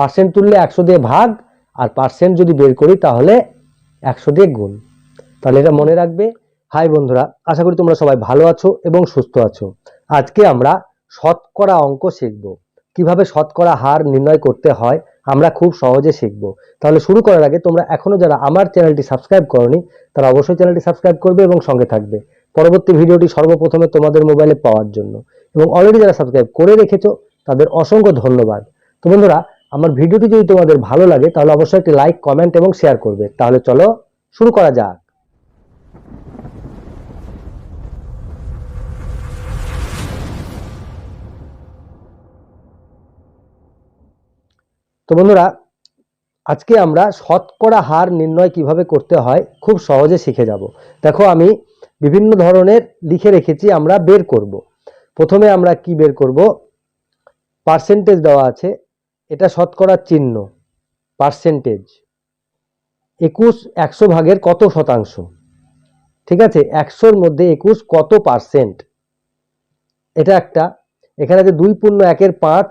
Percent তুললে একশো দিয়ে ভাগ, আর পার্সেন্ট যদি বের করি তাহলে একশো দিয়ে গুণ। তাহলে এটা মনে রাখবে। হাই বন্ধুরা, আশা করি তোমরা সবাই ভালো আছো এবং সুস্থ আছো। আজকে আমরা শতকরা অঙ্ক শিখব। কীভাবে শতকরা হার নির্ণয় করতে হয়, আমরা খুব সহজে শিখব। তাহলে শুরু করার আগে তোমরা এখনও যারা আমার চ্যানেলটি সাবস্ক্রাইব করনি, তারা অবশ্যই চ্যানেলটি সাবস্ক্রাইব করবে এবং সঙ্গে থাকবে। পরবর্তী ভিডিওটি সর্বপ্রথমে তোমাদের মোবাইলে পাওয়ার জন্য। এবং অলরেডি যারা সাবস্ক্রাইব করে রেখেছো, তাদের অসংখ্য ধন্যবাদ। তো বন্ধুরা আমার ভিডিওটি যদি তোমাদের ভালো লাগে, তাহলে অবশ্যই একটি লাইক কমেন্ট এবং শেয়ার করবে। তাহলে চলো শুরু করা যাক। তো বন্ধুরা, আজকে আমরা শতকরা হার নির্ণয় কীভাবে করতে হয়, খুব সহজে শিখে যাব। দেখো, আমি বিভিন্ন ধরনের লিখে রেখেছি, আমরা বের করব। প্রথমে আমরা কি বের করব? পার্সেন্টেজ দেওয়া আছে। এটা শতকরার চিহ্ন পার্সেন্টেজ একুশ একশো ভাগের কত শতাংশ? ঠিক আছে, একশোর মধ্যে একুশ কত পার্সেন্ট এটা একটা। এখানে আছে দুই পূর্ণ একের পাঁচ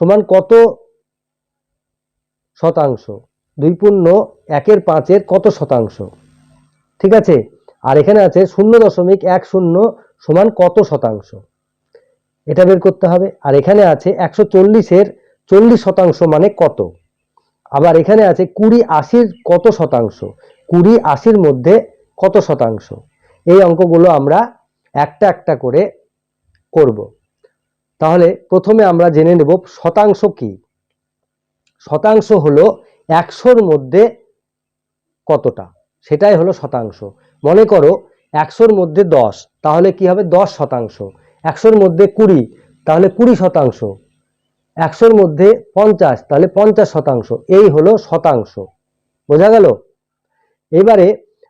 সমান কত শতাংশ? দুই পূর্ণ একের পাঁচের কত শতাংশ? ঠিক আছে, আর এখানে আছে শূন্য দশমিক এক শূন্য সমান কত শতাংশ? এটা বের করতে হবে। আর এখানে আছে একশো চল্লিশের চল্লিশ শতাংশ মানে কত? আবার এখানে আছে কুড়ি আশির কত শতাংশ? কুড়ি আশির মধ্যে কত শতাংশ? এই অঙ্কগুলো আমরা একটা একটা করে করব। তাহলে প্রথমে আমরা জেনে নেব শতাংশ কি? শতাংশ হলো একশোর মধ্যে কতটা? সেটাই হলো শতাংশ। মনে করো একশোর মধ্যে দশ, তাহলে কি হবে? দশ শতাংশ। একশোর মধ্যে কুড়ি, তাহলে কুড়ি শতাংশ। একশোর মধ্যে পঞ্চাশ, তাহলে পঞ্চাশ শতাংশ। এই হলো শতাংশ। বোঝা গেল? এবারে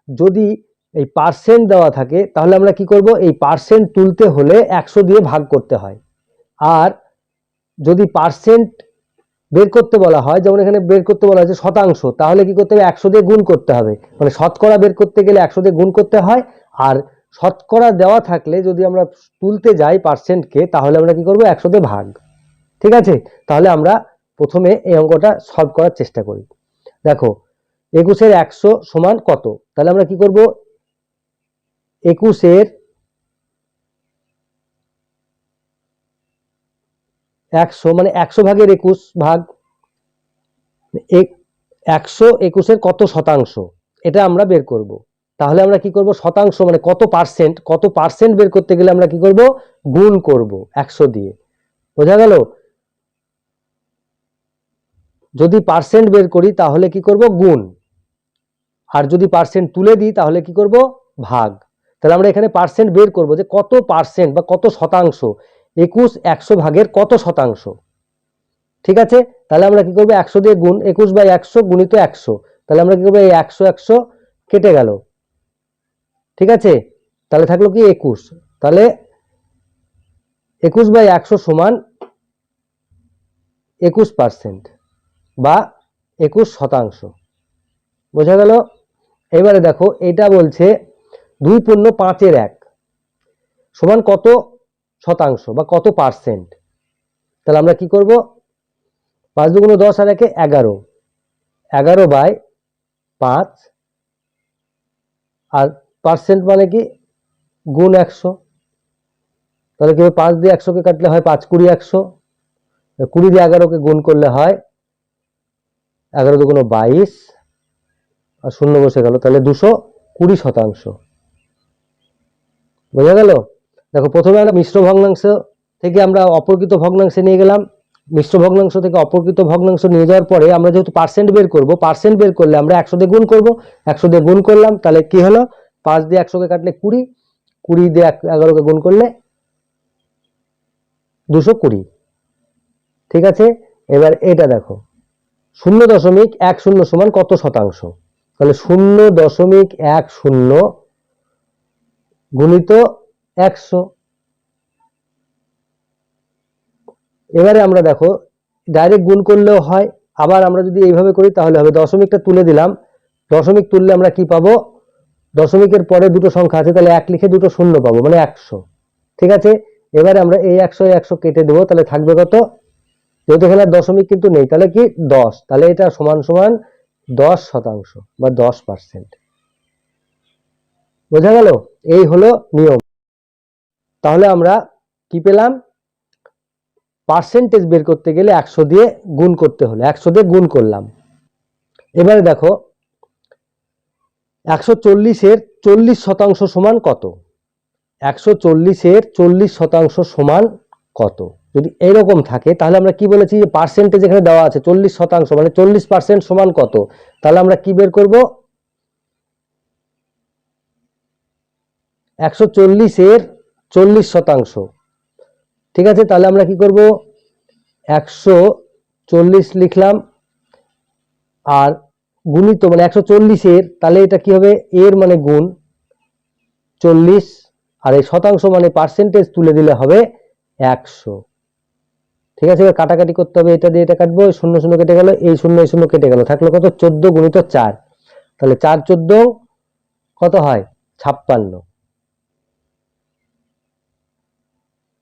যদি এই পার্সেন্ট দেওয়া থাকে, তাহলে আমরা কি করব? এই পার্সেন্ট তুলতে হলে একশো দিয়ে ভাগ করতে হয়। আর যদি পার্সেন্ট বের করতে বলা হয়, যেমন এখানে বের করতে বলা হয়েছে শতাংশ, তাহলে কি করতে হবে? একশো দিয়ে গুণ করতে হবে। মানে শতকরা বের করতে গেলে একশো দিয়ে গুণ করতে হয়। আর শতকরা দেওয়া থাকলে যদি আমরা তুলতে যাই পার্সেন্টকে তাহলে আমরা কি করব? একশো দিয়ে ভাগ। ঠিক আছে? তাহলে আমরা প্রথমে এই অঙ্কটা সলভ করার চেষ্টা করি। দেখো, একুশের একশো সমান কত? তাহলে আমরা কি করব? একুশের একশো মানে একশো ভাগের একুশ ভাগ এক- একশো একুশের কত শতাংশ? এটা আমরা বের করব। তাহলে আমরা কি করব? শতাংশ মানে কত পার্সেন্ট কত পার্সেন্ট বের করতে গেলে আমরা কি করব? গুণ করব একশো দিয়ে। বোঝা গেল? যদি পার্সেন্ট বের করি, তাহলে কি করব? গুণ। আর যদি পার্সেন্ট তুলে দিই, তাহলে কি করব? ভাগ। তাহলে আমরা এখানে পার্সেন্ট বের করব যে কত পার্সেন্ট বা কত শতাংশ? একুশ একশো ভাগের কত শতাংশ? ঠিক আছে? তাহলে আমরা কি করব? একশো দিয়ে গুণ। একুশ বাই একশো গুণিত একশো। তাহলে আমরা কি করব? এই একশো একশো কেটে গেল। ঠিক আছে? তাহলে থাকল কি একুশ। তাহলে একুশ বাই একশো সমান একুশ পার্সেন্ট বা একুশ শতাংশ। বোঝা গেল? এবারে দেখো, এটা বলছে দুই পূর্ণ পাঁচের এক সমান কত শতাংশ বা কত পার্সেন্ট? তাহলে আমরা কি করব? পাঁচ দুগুণ দশ আর একে এগারো। এগারো বাই পাঁচ। আর পার্সেন্ট মানে কি? গুণ একশো। তাহলে কি পাঁচ দিয়ে একশোকে কাটলে হয় পাঁচ, কুড়ি একশো। কুড়ি দিয়ে এগারোকে গুণ করলে হয় এগারো দুগুণ বাইশ, আর শূন্য বসে গেল, তাহলে দুশো কুড়ি শতাংশ। বোঝা গেল? দেখো, প্রথমে আমরা মিশ্র ভগ্নাংশ থেকে আমরা অপরকৃত ভগ্নাংশে নিয়ে গেলাম। মিশ্র ভগ্নাংশ থেকে অপরকৃত ভগ্নাংশ নিয়ে যাওয়ার পরে আমরা যেহেতু পার্সেন্ট বের করব পার্সেন্ট বের করলে আমরা একশো দিয়ে গুণ করব। একশো দিয়ে গুণ করলাম, তাহলে কি হলো? পাঁচ দিয়ে একশোকে কাটলে কুড়ি কুড়ি দিয়ে এগারোকে গুণ করলে দুশো কুড়ি। ঠিক আছে? এবার এটা দেখো। শূন্য দশমিক এক শূন্য সমান কত শতাংশ? তাহলে শূন্য দশমিক এক শূন্য গুণিত একশো। এবারে আমরা দেখো ডাইরেক্ট গুণ করলেও হয়, আবার আমরা যদি এইভাবে করি তাহলে হবে দশমিকটা তুলে দিলাম। দশমিক তুললে আমরা কি পাবো? দশমিকের পরে দুটো সংখ্যা আছে, তাহলে এক লিখে দুটো শূন্য পাবো মানে একশো। ঠিক আছে? এবারে আমরা এই একশো একশো কেটে দেবো, তাহলে থাকবে কত? যেহেতু এখানে দশমিক কিন্তু নেই, তাহলে কি দশ? তাহলে এটা সমান সমান দশ শতাংশ বা দশ পার্সেন্ট বোঝা গেল? এই হলো নিয়ম। তাহলে আমরা কি পেলাম? পার্সেন্টেজ বের করতে গেলে একশো দিয়ে গুণ করতে হলো। একশো দিয়ে গুণ করলাম। এবারে দেখো, একশো চল্লিশের চল্লিশ শতাংশ সমান কত? একশো চল্লিশের চল্লিশ শতাংশ সমান কত? যদি এরকম থাকে, তাহলে আমরা কি বলেছি যে পার্সেন্টেজ এখানে দেওয়া আছে, চল্লিশ শতাংশ মানে চল্লিশ পার্সেন্ট সমান কত? তাহলে আমরা কি বের করব? একশো চল্লিশের চল্লিশ শতাংশ। ঠিক আছে? তাহলে আমরা কি করব? একশো চল্লিশ লিখলাম, আর গুণিত মানে একশো চল্লিশের, তাহলে এটা কি হবে? এর মানে গুণ চল্লিশ, আর এই শতাংশ মানে পার্সেন্টেজ তুলে দিলে হবে একশো। ঠিক আছে, এবার কাটাকাটি করতে হবে, এটা দিয়ে এটা কাটবো শূন্য শূন্য কেটে গেল, এই শূন্য এই শূন্য কেটে গেল, থাকল কত? চোদ্দ গুণিত চার। তাহলে চার চোদ্দ কত হয়? ছাপ্পান্ন।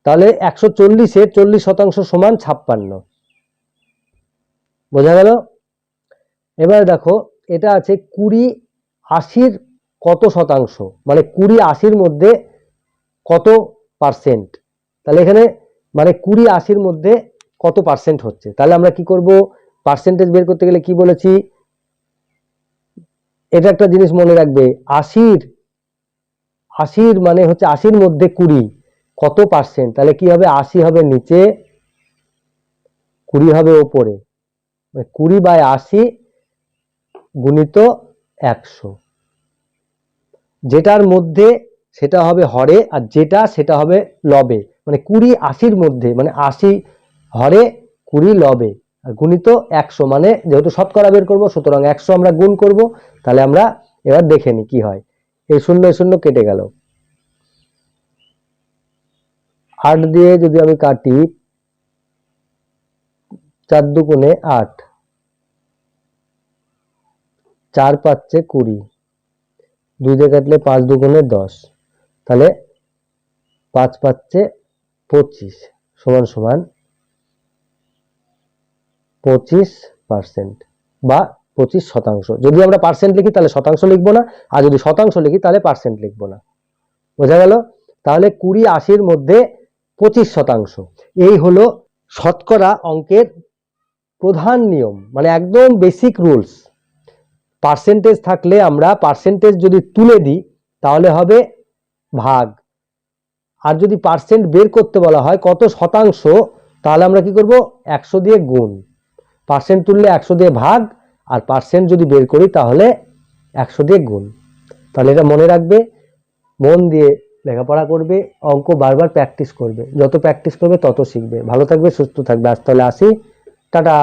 তাহলে একশো চল্লিশের চল্লিশ শতাংশ সমান ছাপ্পান্ন। বোঝা গেল? এবারে দেখো, এটা আছে কুড়ি আশির কত শতাংশ? মানে কুড়ি আশির মধ্যে কত পার্সেন্ট তাহলে এখানে মানে কুড়ি আশির মধ্যে কত পার্সেন্ট হচ্ছে? তাহলে আমরা কি করব? পার্সেন্টেজ বের করতে গেলে কি বলেছি? এটা একটা জিনিস মনে রাখবে, আশির আশির মানে হচ্ছে আশির মধ্যে কুড়ি। কত পার্সেন্ট তাহলে কি হবে? আশি হবে নিচে, কুড়ি হবে ওপরে। মানে কুড়ি বাই আশি গুণিত একশো। যেটার মধ্যে সেটা হবে হরে, আর যেটা সেটা হবে লবে। মানে কুড়ি আশির মধ্যে মানে আশি হরে কুড়ি লবে। আর গুণিত একশো মানে যেহেতু শতকরা বের করব, সুতরাং একশো আমরা গুণ করব, তাহলে আমরা এবার দেখে নিই কি হয়। এই শূন্য শূন্য কেটে গেল। আট দিয়ে যদি আমি কাটি চার দুগুণে আট, চার পাচ্ছে কুড়ি, দুই দিয়ে কাটলে পাঁচ দুগুণে দশ, তাহলে পাঁচ পাচ্ছে পঁচিশ, সমান সমান পঁচিশ পার্সেন্ট বা পঁচিশ শতাংশ। যদি আমরা পার্সেন্ট লিখি, তাহলে শতাংশ লিখব না। আর যদি শতাংশ লিখি, তাহলে পার্সেন্ট লিখব না। বোঝা গেল? তাহলে কুড়ি আশির মধ্যে পঁচিশ শতাংশ। এই হলো শতকরা অঙ্কের প্রধান নিয়ম মানে একদম বেসিক রুলস পার্সেন্টেজ থাকলে আমরা পার্সেন্টেজ যদি তুলে দিই, তাহলে হবে ভাগ। আর যদি পার্সেন্ট বের করতে বলা হয় কত শতাংশ, তাহলে আমরা কি করব? একশো দিয়ে গুণ। পার্সেন্ট তুললে একশো দিয়ে ভাগ, আর পার্সেন্ট যদি বের করি তাহলে একশো দিয়ে গুণ। তাহলে এটা মনে রাখবে, মন দিয়ে লেখাপড়া করবে, অঙ্ক বারবার প্র্যাকটিস করবে। যত প্র্যাকটিস করবে তত শিখবে। ভালো থাকবে, সুস্থ থাকবে। আজ তাহলে আসি। টাটা!